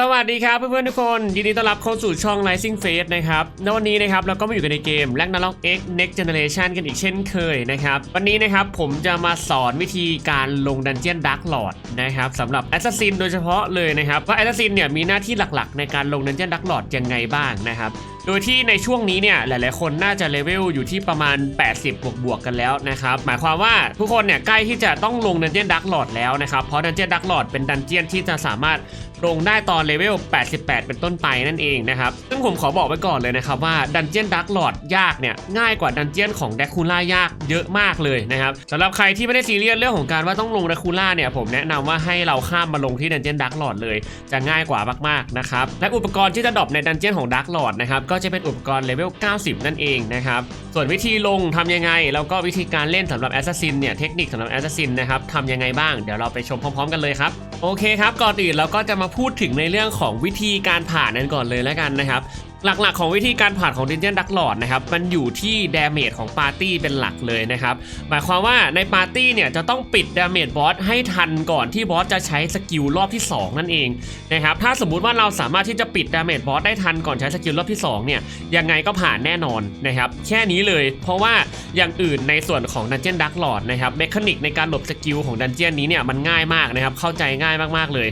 สวัสดีครับเพื่อนๆทุกคนยินดีต้อนรับเข้าสู่ช่อง Rising Face นะครับในวันนี้นะครับเราก็มาอยู่กันในเกม r a g n a r o k X Next Generation กันอีกเช่นเคยนะครับวันนี้นะครับผมจะมาสอนวิธีการลงดันเจียน Dark Lord นะครับสำหรับ Assassin โดยเฉพาะเลยนะครับว่า Assassin เนี่ยมีหน้าที่หลักๆ ในการลงดันเจียน Dark Lord ยังไงบ้างนะครับ โดยที่ในช่วงนี้เนี่ยหลาย ๆ คนน่าจะเลเวลอยู่ที่ประมาณ 80 บวกบวกๆกันแล้วนะครับหมายความว่าทุกคนเนี่ยใกล้ที่จะต้องลงดันเจียนดักหลอดแล้วนะครับเพราะดันเจียนดักหลอดเป็นดันเจียนที่จะสามารถลงได้ตอนเลเวล 88 เป็นต้นไปนั่นเองนะครับ ซึ่งผมขอบอกไว้ก่อนเลยนะครับว่าดันเจียนดักหลอดยากเนี่ยง่ายกว่าดันเจียนของแดคูล่ายากเยอะมากเลยนะครับสำหรับใครที่ไม่ได้ซีเรียสเรื่องของการว่าต้องลงแดคูล่าเนี่ยผมแนะนำว่าให้เราข้ามมาลงที่ดันเจียนดักหลอดเลย จะง่ายกว่า มาก ๆ นะครับ และอุปกรณ์ที่จะดรอปในดันเจียนของดักหลอดนะครับก็จะเป็นอุปกรณ์เลเวล 90 นั่นเองนะครับ ส่วนวิธีลงทำยังไง แล้วก็วิธีการเล่นสำหรับแอสซัสซินเนี่ย เทคนิคสำหรับแอสซัสซินนะครับทำยังไงบ้าง เดี๋ยวเราไปชมพร้อมๆ กันเลยครับ โอเคครับ ก่อนอื่นเราก็จะมาพูดถึงในเรื่องของวิธีการผ่านนั้นก่อนเลยแล้วกันนะครับ หลักๆ ของวิธีการผ่านของ Dungeon Dark Lord นะครับมันอยู่ที่ดาเมจของปาร์ตี้เป็นหลักเลยนะครับหมายความว่าในปาร์ตี้เนี่ยจะต้องปิดดาเมจบอสให้ทันก่อนที่บอสจะใช้สกิลรอบที่ 2 นั่นเองนะครับถ้าสมมุติว่าเราสามารถที่จะปิดดาเมจบอสได้ทันก่อนใช้สกิลรอบที่2เนี่ยยังไงก็ผ่านแน่นอนนะครับแค่นี้เลยเพราะว่าอย่างอื่นในส่วนของ Dungeon Dark Lord นะครับเมคานิกในการหลบสกิลของดันเจียนนี้เนี่ยมันง่ายมากนะครับเข้าใจง่ายมากๆเลย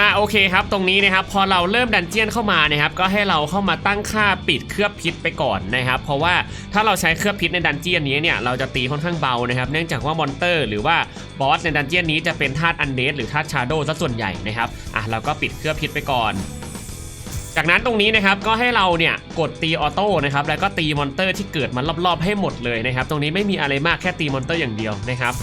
อะโอเคครับตรงนี้นะครับพอเราเริ่มดันเจียนเข้ามานะครับก็ให้เราเข้ามาตั้งค่าปิดเคลือบพิษไปก่อนนะครับ เพราะว่าถ้าเราใช้เคลือบพิษในดันเจียนนี้เนี่ยเราจะตีค่อนข้างเบานะครับ เนื่องจากว่ามอนเตอร์ หรือว่าบอสในดันเจียนนี้จะเป็นธาตุอันเดสหรือธาตุชาโดว์ซะส่วนใหญ่นะครับอะเราก็ปิดเคลือบพิษไปก่อน จากนั้นตรงนี้นะครับก็ให้เราเนี่ยกดตีออโต้นะครับแล้วก็ตีมอนเตอร์ที่เกิดมารอบๆให้หมดเลยนะครับ ตรงนี้ไม่มีอะไรมากแค่ตีมอนเตอร์อย่างเดียวนะครับ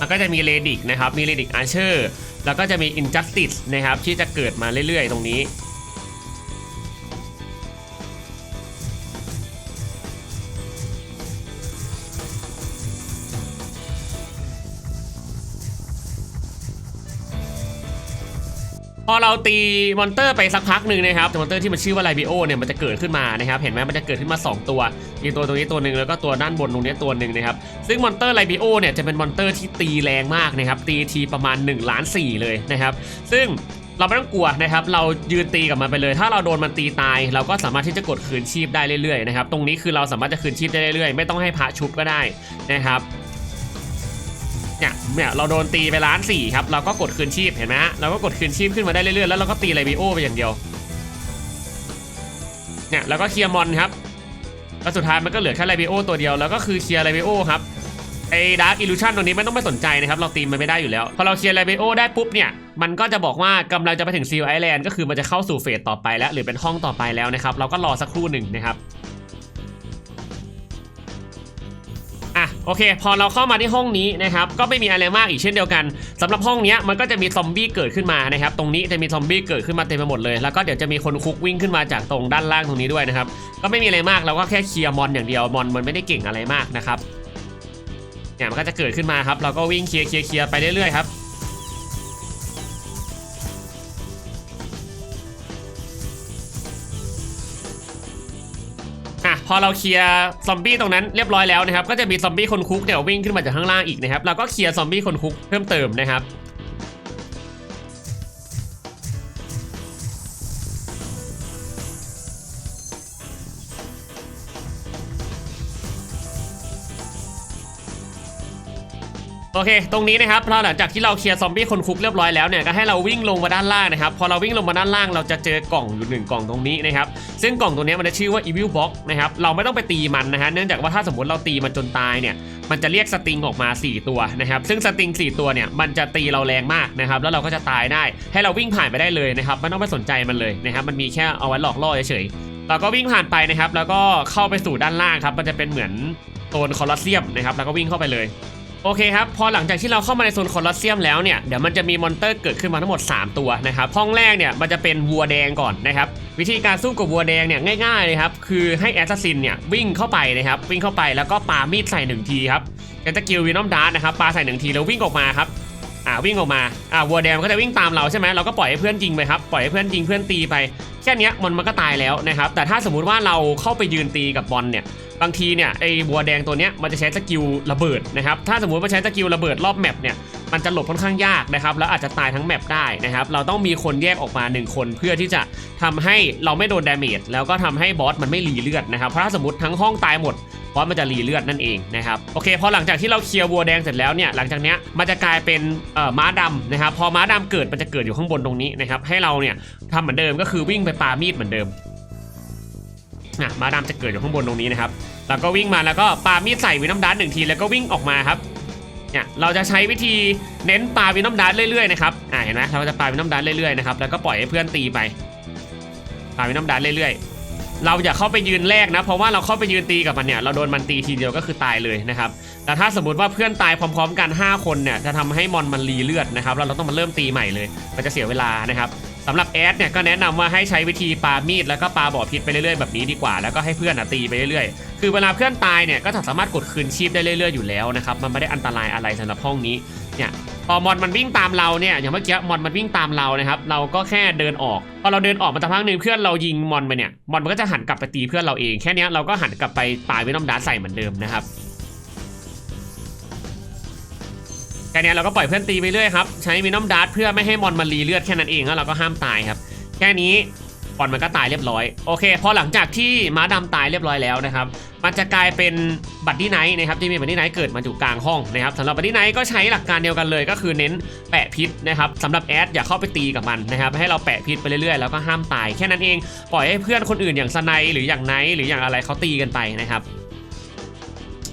มันก็จะมีเรดิกนะครับมีเรดิกอาร์เชอร์ แล้วก็จะมี Injustice นะครับที่จะเกิดมาเรื่อยๆ ตรงนี้ พอเราตีมอนเตอร์ไปสักพักหนึ่งนะครับมอนเตอร์ที่มันชื่อว่าไลบิโอเนี่ยมันจะเกิดขึ้นมานะครับ เห็นไหมมันจะเกิดขึ้นมา 2 ตัว มีตัวตรงนี้ตัวหนึ่งแล้วก็ตัวด้านบนตรงนี้ตัวหนึ่งนะครับ ซึ่งมอนเตอร์ไลบิโอเนี่ยจะเป็นมอนเตอร์ที่ตีแรงมากนะครับ ตีทีประมาณ1ล้าน4เลยนะครับ ซึ่งเราไม่ต้องกลัวนะครับ เรายืนตีกับมันไปเลย ถ้าเราโดนมันตีตาย เราก็สามารถที่จะกดคืนชีพได้เรื่อยๆนะครับ ตรงนี้คือเราสามารถจะคืนชีพได้เรื่อยๆ ไม่ต้องให้พระชุบก็ได้นะครับ เนี่ยเนี่ยเราโดนตีไปล้านสี่ครับเราก็กดคืนชีพเห็นไหมฮะเราก็กดคืนชีพขึ้นมาได้เรื่อยๆแล้วเราก็ตีไลบิโอไปอย่างเดียวเนี่ยแล้วก็เคลียร์มอนครับแล้วสุดท้ายมันก็เหลือแค่ไลบิโอตัวเดียวแล้วก็คือเคลียร์ไลบิโอครับไอ้ดาร์กอิลูชันตรงนี้ไม่ต้องไปสนใจนะครับ เราตีมันไม่ได้อยู่แล้ว พอเราเคลียร์ไลบิโอได้ปุ๊บเนี่ย มันก็จะบอกว่ากำลังจะไปถึงซีลไอแลนด์ก็คือมันจะเข้าสู่เฟสต่อไปแล้ว หรือเป็นห้องต่อไปแล้วนะครับ เราก็รอสักครู่หนึ่งนะครับ โอเค พอเราเข้ามาที่ห้องนี้นะครับก็ไม่มีอะไรมากอีกเช่นเดียวกันสำหรับห้องนี้มันก็จะมีซอมบี้เกิดขึ้นมานะครับตรงนี้จะมีซอมบี้เกิดขึ้นมาเต็มไปหมดเลยแล้วก็เดี๋ยวจะมีคนคุกวิ่งขึ้นมาจากตรงด้านล่างตรงนี้ด้วยนะครับก็ไม่มีอะไรมากเราก็แค่เคลียร์มอนอย่างเดียวมอนมันไม่ได้เก่งอะไรมากนะครับเนี่ยมันก็จะเกิดขึ้นมาครับเราก็วิ่งเคลียร์เคลียร์เคลียร์ไปเรื่อยๆครับ พอเราเคลียร์ซอมบี้ตรงนั้นเรียบร้อยแล้วนะครับก็จะมีซอมบี้คนคุกเนี่ยวิ่งขึ้นมาจากข้างล่างอีกนะครับเราก็เคลียร์ซอมบี้คนคุกเพิ่มเติมนะครับ โอเค ตรงนี้นะครับพอหลังจากที่เราเคลียร์ซอมบี้คนคุกเรียบร้อยแล้วเนี่ยก็ให้เราวิ่งลงมาด้านล่างนะครับ พอเราวิ่งลงมาด้านล่างเราจะเจอกล่องอยู่หนึ่งกล่องตรงนี้นะครับ ซึ่งกล่องตรงนี้มันจะชื่อว่า Evil Box นะครับ เราไม่ต้องไปตีมันนะฮะ เนื่องจากว่าถ้าสมมติเราตีมันจนตายเนี่ย มันจะเรียกสติงออกมา 4 ตัวนะครับ ซึ่งสติง 4 ตัวเนี่ยมันจะตีเราแรงมากนะครับ แล้วเราก็จะตายได้ ให้เราวิ่งผ่านไปได้เลยนะครับ ไม่ต้องไปสนใจมันเลยนะครับ มันมีแค่เอาไว้หลอกล่อเฉยๆเราก็วิ่งผ่านไปนะครับ แล้วก็เข้าไปสู่ด้านล่างครับ มันจะเป็นเหมือนโซนคอลอสเซียมนะครับ แล้วก็วิ่งเข้าไปเลย โอเคครับ พอหลังจากที่เราเข้ามาในโซนคอลอสเซียมแล้วเนี่ยเดี๋ยวมันจะมีมอนเตอร์เกิดขึ้นมาทั้งหมด 3 ตัวนะครับห้องแรกเนี่ยมันจะเป็นวัวแดงก่อนนะครับวิธีการสู้กับวัวแดงเนี่ยง่ายๆเลยครับคือให้แอสซัสซินเนี่ยวิ่งเข้าไปนะครับวิ่งเข้าไปแล้วก็ปามีดใส่หนึ่งทีครับเป็นสกิลวินอมดาร์นะครับปาใส่หนึ่งทีแล้ววิ่งออกมาครับ อ่าวิ่งออกมาอ่าวัวแดงมันก็จะวิ่งตามเราใช่ไหมเราก็ปล่อยให้เพื่อนยิงไปครับปล่อยให้เพื่อนยิงเพื่อนตีไปแค่นี้มันมันก็ตายแล้วนะครับแต่ถ้าสมมุติว่าเราเข้าไปยืนตีกับบอลเนี่ยบางทีเนี่ยไอ้บัวแดงตัวเนี้ยมันจะใช้สกิลระเบิดนะครับถ้าสมมุติว่าใช้สกิลระเบิดรอบแมปเนี่ยมันจะหลบค่อนข้างยากนะครับแล้วอาจจะตายทั้งแมปได้นะครับเราต้องมีคนแยกออกมา 1 คนเพื่อที่จะทำให้เราไม่โดนดาเมจแล้วก็ทำให้บอสมันไม่รีเลือดนะครับเพราะถ้าสมมติทั้งห้องตายหมด บอสมันจะรีเลือดนั่นเองนะครับโอเคพอหลังจากที่เราเคลียร์วัวแดงเสร็จแล้วเนี่ยหลังจากเนี้ยมันจะกลายเป็นเอ่อม้าดำนะครับพอม้าดำเกิดมันจะเกิดอยู่ข้างบนตรงนี้นะครับให้เราเนี่ยทำเหมือนเดิมก็คือวิ่งไปปามีดเหมือนเดิมนะม้าดำจะเกิดอยู่ข้างบนตรงนี้นะครับแล้วก็วิ่งมาแล้วก็ปามีดใส่วิน้ำดันหนึ่งทีแล้วก็วิ่งออกมาครับเนี่ยเราจะใช้วิธีเน้นปาวิน้ำดันเรื่อยๆนะครับอ่าเห็นไหมเราจะปาวิน้ำดันเรื่อยๆนะครับแล้วก็ปล่อยให้เพื่อนตีไปปาวิน้ำดันเรื่อยๆ เราอย่าเข้าไปยืนแรกนะ เพราะว่าเราเข้าไปยืนตีกับมันเนี่ยเราโดนมันตีทีเดียวก็คือตายเลยนะครับแต่ถ้าสมมติว่าเพื่อนตายพร้อมๆกัน 5 คนเนี่ยจะทำให้มอนมันรีเลือดนะครับเราต้องมาเริ่มตีใหม่เลย มันจะเสียเวลานะครับสำหรับแอดเนี่ยก็แนะนำว่าให้ใช้วิธีปามีดแล้วก็ปาบ่อพิษไปเรื่อยๆแบบนี้ดีกว่าแล้วก็ให้เพื่อนอะตีไปเรื่อยๆ คือเวลาเพื่อนตายเนี่ยก็จะสามารถกดคืนชีพได้เรื่อยๆอยู่แล้วนะครับมันไม่ได้อันตรายอะไรสำหรับห้องนี้ เนี่ยพอมอนมันวิ่งตามเราเนี่ยอย่างเมื่อกี้มอนมันวิ่งตามเรานะครับ เราก็แค่เดินออกพอเราเดินออกมาสักพักหนึ่งเพื่อนเรายิงมอนไปเนี่ยมอนมันก็จะหันกลับไปตีเพื่อนเราเองแค่นี้เราก็หันกลับไปปาวินอมดาใส่เหมือนเดิมนะครับแค่นี้เราก็ปล่อยเพื่อนตีไปเรื่อยครับใช้วินอมดาเพื่อไม่ให้มอนมันรีเลือดแค่นั้นเองแล้วเราก็ห้ามตายครับ แค่นี้ บอลมันก็ตายเรียบร้อย โอเค พอหลังจากที่ม้าดำตายเรียบร้อยแล้วนะครับ มันจะกลายเป็นบัตตี้ไนท์นะครับที่มีบัตตี้ไนท์เกิดมาอยู่กลางห้องนะครับสำหรับบัตตี้ไนท์ก็ใช้หลักการเดียวกันเลย ก็คือเน้นแปะพิษนะครับสำหรับแอดอย่าเข้าไปตีกับมันนะครับให้เราแปะพิษไปเรื่อยๆแล้วก็ห้ามตายแค่นั้นเองปล่อยให้เพื่อนคนอื่นอย่างสไนหรืออย่างไนท์หรืออย่างอะไรเขาตีกันไปนะครับ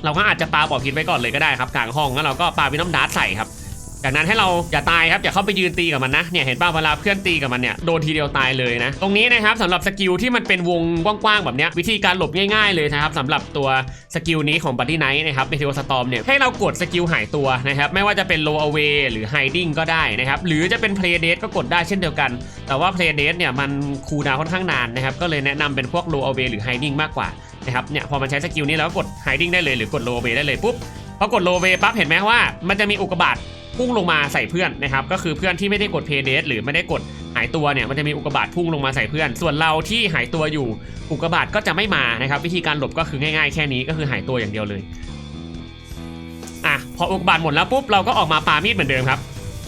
เราก็อาจจะปาปอดพิษไว้ก่อนเลยก็ได้ครับกลางห้องแล้วเราก็ปาวิน้ำดาร์ใส่ครับ จากนั้นให้เราอย่าตายครับอย่าเข้าไปยืนตีกับมันนะเนี่ยเห็นป่าวเวลาเพื่อนตีกับมันเนี่ยโดนทีเดียวตายเลยนะ ตรงนี้นะครับสำหรับสกิลที่มันเป็นวงกว้างๆแบบเนี้ยวิธีการหลบง่ายๆเลยนะครับสำหรับตัวสกิลนี้ของบัตตี้ไนท์นะครับในเทวสตอมเนี่ยให้เรากดสกิลหายตัวนะครับไม่ว่าจะเป็น low away หรือ hiding ก็ได้นะครับหรือจะเป็น play dead ก็กดได้เช่นเดียวกัน แต่ว่า play dead เนี่ยมันคูลดาวค่อนข้างนานนะครับก็เลยแนะนำเป็นพวก low away หรือ hiding มากกว่านะครับเนี่ยพอมันใช้สกิลนี้แล้วกด hiding ได้เลยหรือกด low away ได้เลยปุ๊บพอกด low away ปั๊บเห็นไหมว่ามันจะมีอุกกาบาต พุ่งลงมาใส่เพื่อนนะครับก็คือเพื่อนที่ไม่ได้กดเพย์เดหรือไม่ได้กดหายตัวเนี่ยมันจะมีอุกกาบาตพุ่งลงมาใส่เพื่อน ส่วนเราที่หายตัวอยู่อุกกาบาตก็จะไม่มานะครับวิธีการหลบก็คือง่ายๆแค่นี้ก็คือหายตัวอย่างเดียวเลยอะพออุกกาบาตหมดแล้วปุ๊บเราก็ออกมาปามีดเหมือนเดิมครับ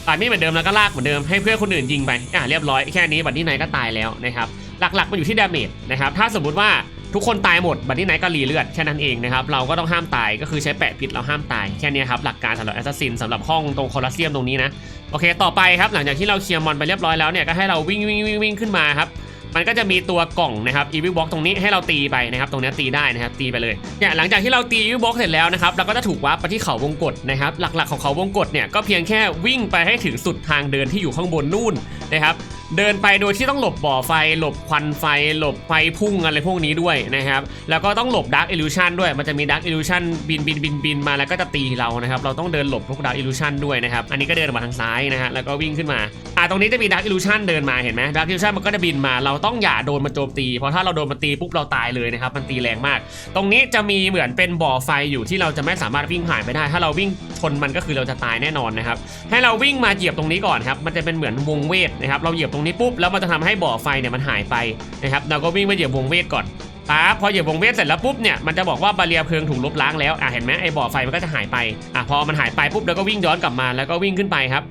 ปามีดเหมือนเดิมแล้วก็ลากเหมือนเดิมให้เพื่อนคนอื่นยิงไปอะเรียบร้อยแค่นี้บัดนี้ไนก็ตายแล้วนะครับหลักๆมันอยู่ที่ดาเมจนะครับถ้าสมมุติว่า ทุกคนตายหมดบัดนี้ไนก็รีเลือดแค่นั้นเองนะครับเราก็ต้องห้ามตายก็คือใช้แปะพิษเราห้ามตายแค่นี้ครับหลักการสำหรับแอสซัสซินสำหรับห้องตรงโคลอสเซียมตรงนี้นะโอเคต่อไปครับหลังจากที่เราเคลียร์มอนไปเรียบร้อยแล้วเนี่ยก็ให้เราวิ่งวิ่งวิ่งวิ่งขึ้นมาครับมันก็จะมีตัวกล่องนะครับอีวิบ็อกตรงนี้ให้เราตีไปนะครับตรงนี้ตีได้นะครับตีไปเลยเนี่ยหลังจากที่เราตีอีวิบ็อกเสร็จแล้วนะครับเราก็จะถูกวาร์ปไปที่เขาวงกฏนะครับหลักๆของเขาวงกฏเนี่ยก็เพียงแค่วิ่งไปให้ถึงสุดทางเดินที่อยู่ข้างบนนู่นนะครับ เดินไปโดยที่ต้องหลบบ่อไฟ หลบควันไฟ หลบไฟพุ่งอะไรพวกนี้ด้วยนะครับ แล้วก็ต้องหลบดาร์กอิลูชันด้วย มันจะมีดาร์กอิลูชันบินบินบินบินมาแล้วก็จะตีเรานะครับ เราต้องเดินหลบพวกดาร์กอิลูชันด้วยนะครับ อันนี้ก็เดินออกมาทางซ้ายนะฮะ แล้วก็วิ่งขึ้นมา อ่าตรงนี้จะมีดาร์กอิลูชันเดินมาเห็นไหมดาร์กอิลูชันมันก็จะบินมา เราต้องอย่าโดนมันโจมตี เพราะถ้าเราโดนมันตีปุ๊บเราตายเลยนะครับ มันตีแรงมาก ตรงนี้จะมีเหมือนเป็นบ่อไฟอยู่ที่เราจะไม่สามารถวิ่งผ่านไปได้ ถ้าเราวิ่งชนมันก็คือเราจะตายแน่นอนนะครับ ให้เราวิ่งมาเหยียบตรงนี้ก่อนครับ มันจะเป็นเหมือนวงเวทนะครับ เราเหยียบตรงนี้ปุ๊บแล้วมันจะทำให้บ่อไฟเนี่ยมันหายไปนะครับเราก็วิ่งมาเหยียบวงเวทก่อนปั๊บพอเหยียบวงเวทเสร็จแล้วปุ๊บเนี่ยมันจะบอกว่าบาเรียเพลิงถูกลบล้างแล้วอะเห็นไหมไอ้บ่อไฟมันก็จะหายไปอะพอมันหายไปปุ๊บเราก็วิ่งย้อนกลับมาแล้วก็วิ่งขึ้นไปครับ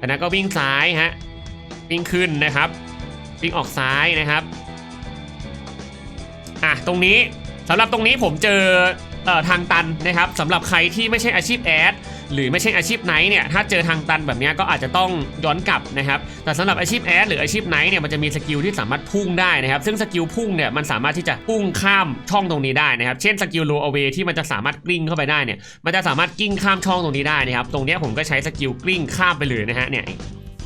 จากนั้นก็วิ่งซ้ายฮะวิ่งขึ้นนะครับวิ่งออกซ้ายนะครับอะตรงนี้สำหรับตรงนี้ผมเจอเอ่อทางตันนะครับสำหรับใครที่ไม่ใช่อาชีพแอด หรือไม่ใช่อาชีพไหนเนี่ยถ้าเจอทางตันแบบนี้ก็อาจจะต้องย้อนกลับนะครับแต่สำหรับอาชีพแอดหรืออาชีพไหนเนี่ยมันจะมีสกิลที่สามารถพุ่งได้นะครับซึ่งสกิลพุ่งเนี่ยมันสามารถที่จะพุ่งข้ามช่องตรงนี้ได้นะครับเช่นสกิลโลเอเวที่มันจะสามารถกลิ้งเข้าไปได้เนี่ยมันจะสามารถกลิ้งข้ามช่องตรงนี้ได้นะครับตรงนี้ผมก็ใช้สกิลกลิ้งข้ามไปเลยนะฮะเนี่ย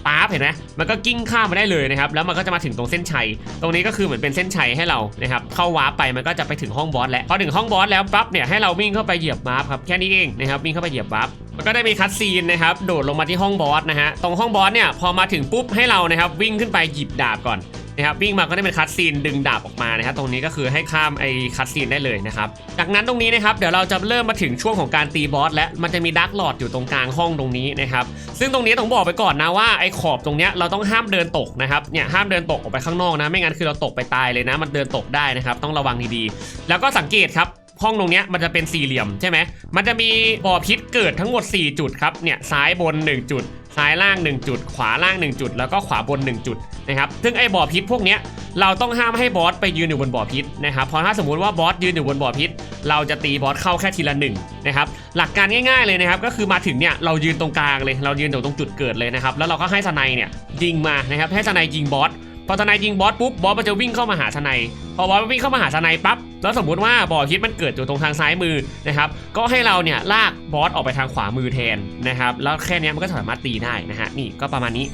ป๊าบเห็นไหมมันก็กิ้งข้ามมาได้เลยนะครับ แล้วมันก็จะมาถึงตรงเส้นชัย ตรงนี้ก็คือเหมือนเป็นเส้นชัยให้เรา นะครับ เข้าวาร์ปไปมันก็จะไปถึงห้องบอสแล้ว พอถึงห้องบอสแล้วปั๊บเนี่ยให้เราวิ่งเข้าไปเหยียบวาร์ปครับ แค่นี้เองนะครับ วิ่งเข้าไปเหยียบวาร์ป มันก็ได้มีคัดซีนนะครับโดดลงมาที่ห้องบอสนะฮะตรงห้องบอสเนี่ยพอมาถึงปุ๊บให้เรานะครับวิ่งขึ้นไปหยิบดาบก่อนนะครับวิ่งมาก็ได้เป็นคัดซีนดึงดาบออกมานะครับตรงนี้ก็คือให้ข้ามไอ้คัดซีนได้เลยนะครับจากนั้นตรงนี้นะครับเดี๋ยวเราจะเริ่มมาถึงช่วงของการตีบอสและมันจะมีดักหลอดอยู่ตรงกลางห้องตรงนี้นะครับซึ่งตรงนี้ต้องบอกไปก่อนนะว่าไอ้ขอบตรงเนี้ยเราต้องห้ามเดินตกนะครับเนี่ยห้ามเดินตกออกไปข้างนอกนะ ไม่งั้นคือเราตกไปตายเลยนะ มันเดินตกได้นะครับต้องระวังดีๆแล้วก็สังเกตครับ ห้องตรงเนี้ยมันจะเป็นสี่เหลี่ยมใช่ไหมมันจะมีบ่อพิษเกิดทั้งหมด 4 จุดครับเนี่ยซ้ายบน 1 จุด ซ้ายล่าง 1 จุด ขวาล่าง 1 จุด แล้วก็ขวาบน 1 จุดนะครับซึ่งไอ้บ่อพิษพวกเนี้ยเราต้องห้ามให้บอสไปยืนอยู่บนบ่อพิษนะครับเพราะถ้าสมมุติว่าบอสยืนอยู่บนบ่อพิษ เราจะตีบอสเข้าแค่ทีละหนึ่งนะครับหลักการง่ายๆเลยนะครับก็คือมาถึงเนี่ยเรายืนตรงกลางเลย เรายืนอยู่ตรงจุดเกิดเลยนะครับแล้วเราก็ให้สไนเนี่ยยิงมานะครับให้สไนยิงบอสพอสไนยิงบอสปุ๊บบอสมันจะวิ่งเข้ามาหาสไนพอบอสวิ่งเข้ามาหาสไนปั๊บ แล้วสมมุติว่าบ่อพิษมันเกิดอยู่ตรงทางซ้ายมือนะครับ ก็ให้เราเนี่ยลากบอสออกไปทางขวามือแทนนะครับ แล้วแค่นี้มันก็สามารถตีได้นะฮะ นี่ก็ประมาณนี้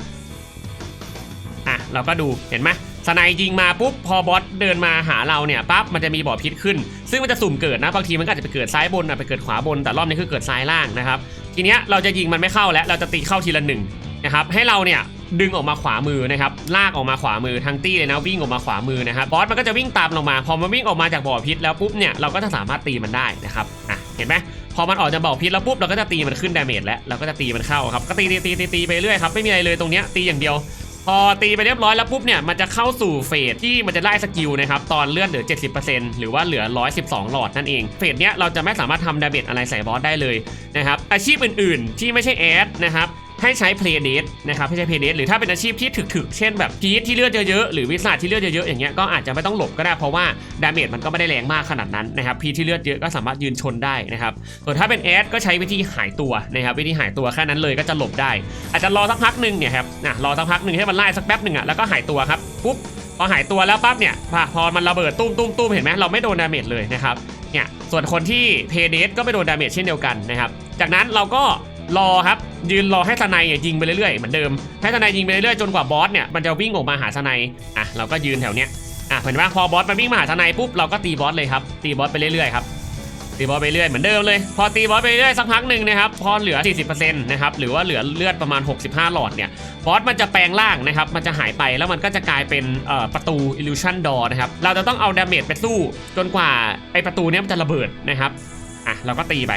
อะ เราก็ดูเห็นไหมสไนยิงมาปุ๊บพอบอสเดินมาหาเราเนี่ยปั๊บมันจะมีบ่อพิษขึ้น ซึ่งมันจะสุ่มเกิดนะบางทีมันก็อาจจะไปเกิดซ้ายบนอะไปเกิดขวาบนแต่รอบนี้คือเกิดซ้ายล่างนะครับ ทีเนี้ยเราจะยิงมันไม่เข้าแล้วเราจะตีเข้าทีละหนึ่งนะครับให้เราเนี่ย ดึงออกมาขวามือนะครับลากออกมาขวามือทั้งตี้เลยนะวิ่งออกมาขวามือนะครับบอสมันก็จะวิ่งตามเรามา พอมันวิ่งออกมาจากบ่อพิษแล้วปุ๊บเนี่ยเราก็จะสามารถตีมันได้นะครับอะเห็นไหมพอมันออกจากบ่อพิษแล้วปุ๊บเราก็จะตีมันขึ้นดาเมจแล้วเราก็จะตีมันเข้าครับก็ตีตีตีตีไปเรื่อยครับไม่มีอะไรเลยตรงเนี้ยตีอย่างเดียวพอตีไปเรียบร้อยแล้วปุ๊บเนี่ยมันจะเข้าสู่เฟสที่มันจะไล่สกิลนะครับตอนเลือดเหลือ 70%หรือว่าเหลือ 112 หลอดนั่นเองเฟสเนี้ยเราจะไม่สามารถทำดาเมจอะไรใส่บอสได้เลยนะครับอาชีพอื่นๆ ที่ไม่ใช่แอดนะครับ ให้ใช้เพลย์เดทนะครับให้ใช้เพลย์เดทหรือถ้าเป็นอาชีพที่ถึกๆ เช่นแบบพีทที่เลือดเยอะๆ หรือวิสัทที่เลือดเยอะๆ อย่างเงี้ยก็อาจจะไม่ต้องหลบก็ได้เพราะว่าดาเมจมันก็ไม่ได้แรงมากขนาดนั้นนะครับพีทที่เลือดเยอะก็สามารถยืนชนได้นะครับส่วนถ้าเป็นแอดก็ใช้วิธีหายตัวนะครับวิธีหายตัวแค่นั้นเลยก็จะหลบได้ อาจจะรอสักพักหนึ่งเนี่ยครับนะรอสักพักหนึ่งให้มันไล่สักแป๊บหนึ่งอะแล้วก็หายตัวครับปุ๊บพอหายตัวแล้วปั๊บเนี่ยพอพอมันระเบิดตุ้มตุ้มตุ้มเห็นไหมเราไม่โดนดาเมจเลยนะครับเนี่ยส่วนคนที่เพเดสก็ไม่โดนดาเมจเช่นเดียวกันนะครับจากนั้นเราก็รอครับ ยืนรอให้สไนเนี่ยยิงไปเรื่อยๆเหมือนเดิมให้สไนยิงไปเรื่อยๆจนกว่าบอสเนี่ยมันจะวิ่งออกมาหาสไนอะเราก็ยืนแถวเนี้ยอะเห็นไหมพอบอสมันวิ่งมาหาสไนปุ๊บเราก็ตีบอสเลยครับตีบอสไปเรื่อยๆครับตีบอสไปเรื่อยเหมือนเดิมเลย พอตีบอสไปเรื่อยสักพักหนึ่งนะครับพอเหลือ 40%นะครับหรือว่าเหลือเลือดประมาณ 65 หลอดเนี่ยบอสมันจะแปลงร่างนะครับมันจะหายไปแล้วมันก็จะกลายเป็นประตู illusion door นะครับเราจะต้องเอาดาเมจไปสู้จนกว่าไอประตูเนี้ยมันจะระเบิดนะครับอะเราก็ตีไป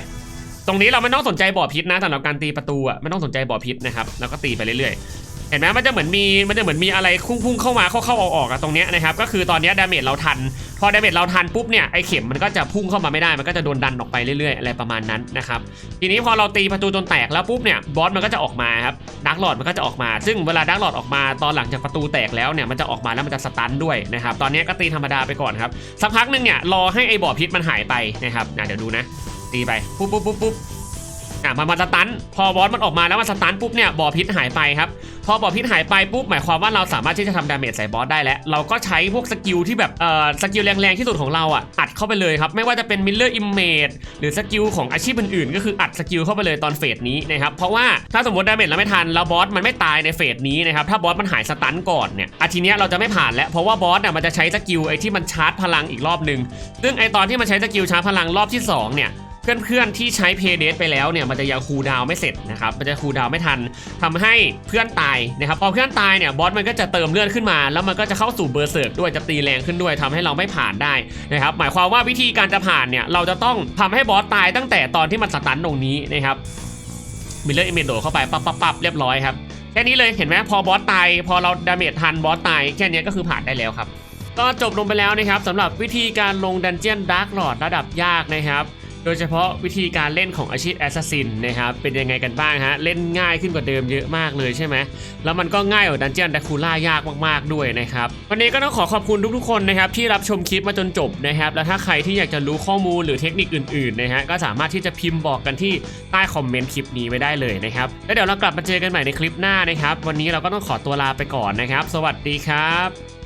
รงนี้เราไม่ต้องสนใจบ่อพิษนะสำหรับการตีประตูอะไม่ต้องสนใจบ่อพิษนะครับแล้วก็ตีไปเรื่อยๆ เห็นไหมมันจะเหมือนมีมันจะเหมือนมีอะไรพุ่งๆเข้ามาเข้าเข้าออกออกอะตรงเนี้ยนะครับก็คือตอนเนี้ยดาเมจเราทัน พอดาเมจเราทันปุ๊บเนี่ยไอเข็มมันก็จะพุ่งเข้ามาไม่ได้มันก็จะโดนดันออกไปเรื่อยๆอะไรประมาณนั้นนะครับทีนี้พอเราตีประตูจนแตกแล้วปุ๊บเนี่ยบอสมันก็จะออกมาครับดักหลอดมันก็จะออกมา ซึ่งเวลาดักหลอดออกมาตอนหลังจากประตูแตกแล้วเนี่ยมันจะออกมาแล้วมันจะสตันด้วยนะครับตอนนี้ก็ตีธรรมดาไปก่อนครับสักพักหนึ่งเนี่ยรอให้ไอบ่อพิษมันหายไปนะครับเดี๋ยวดูนะ ตีไปปุ๊บปุ๊บปุ๊บปุ๊บอะมันมาสตัน พอบอสมันออกมาแล้วมันสตันปุ๊บเนี่ยบ่อพิษหายไปครับ พอบ่อพิษหายไปปุ๊บหมายความว่าเราสามารถที่จะทำดาเมจใส่บอสได้แล้ว เราก็ใช้พวกสกิลที่แบบเอ่อสกิลแรงๆที่สุดของเราอะอัดเข้าไปเลยครับ ไม่ว่าจะเป็นมิลเลอร์อิมเมจหรือสกิลของอาชีพอื่นๆ ก็คืออัดสกิลเข้าไปเลยตอนเฟสนี้นะครับเพราะว่าถ้าสมมติดาเมจเราไม่ทันแล้วบอสมันไม่ตายในเฟสนี้นะครับถ้าบอสมันหายสตันก่อนเนี่ยอาทีเนี้ยเราจะไม่ผ่านแล้วเพราะว่าบอสเนี่ยมันจะใช้สกิลไอ้ที่มันชาร์จพลังอีกรอบหนึ่งซึ่งไอ้ตอนที่มันใช้สกิลชาร์จพลังรอบที่สองเนี่ย เพื่อนๆที่ใช้เพเดไปแล้วเนี่ยมันจะยังคูดาวไม่เสร็จนะครับมันจะคูดาวไม่ทันทำให้เพื่อนตายนะครับพอเพื่อนตายเนี่ยบอสมันก็จะเติมเลือดขึ้นมา แล้วมันก็จะเข้าสู่เบอร์เซิร์กด้วยจะตีแรงขึ้นด้วยทำให้เราไม่ผ่านได้นะครับหมายความว่าวิธีการจะผ่านเนี่ยเราจะต้องทำให้บอสตายตั้งแต่ตอนที่มันสตันตรงนี้นะครับมิเลอร์อิเมโดเข้าไปปั๊บปั๊บปั๊บเรียบร้อยครับแค่นี้เลยเห็นไหมพอบอสตาย พอเราดาเมจทันบอสตายแค่นี้ก็คือผ่านได้แล้วครับ ก็จบลงไปแล้วนะครับสำหรับวิธีการลงดันเจียนดาร์กหลอดระดับยากนะครับ โดยเฉพาะวิธีการเล่นของอาชีพแอสซัสซินนะครับเป็นยังไงกันบ้างฮะเล่นง่ายขึ้นกว่าเดิมเยอะมากเลยใช่ไหมแล้วมันก็ง่ายกว่าดันเจียนดาคูล่ายากมากๆด้วยนะครับวันนี้ก็ต้องขอขอบคุณทุกๆคนนะครับที่รับชมคลิปมาจนจบนะครับแล้วถ้าใครที่อยากจะรู้ข้อมูลหรือเทคนิคอื่นๆนะฮะก็สามารถที่จะพิมพ์บอกกันที่ใต้คอมเมนต์คลิปนี้ไว้ได้เลยนะครับแล้วเดี๋ยวเรากลับมาเจอกันใหม่ในคลิปหน้านะครับวันนี้เราก็ต้องขอตัวลาไปก่อนนะครับ สวัสดีครับ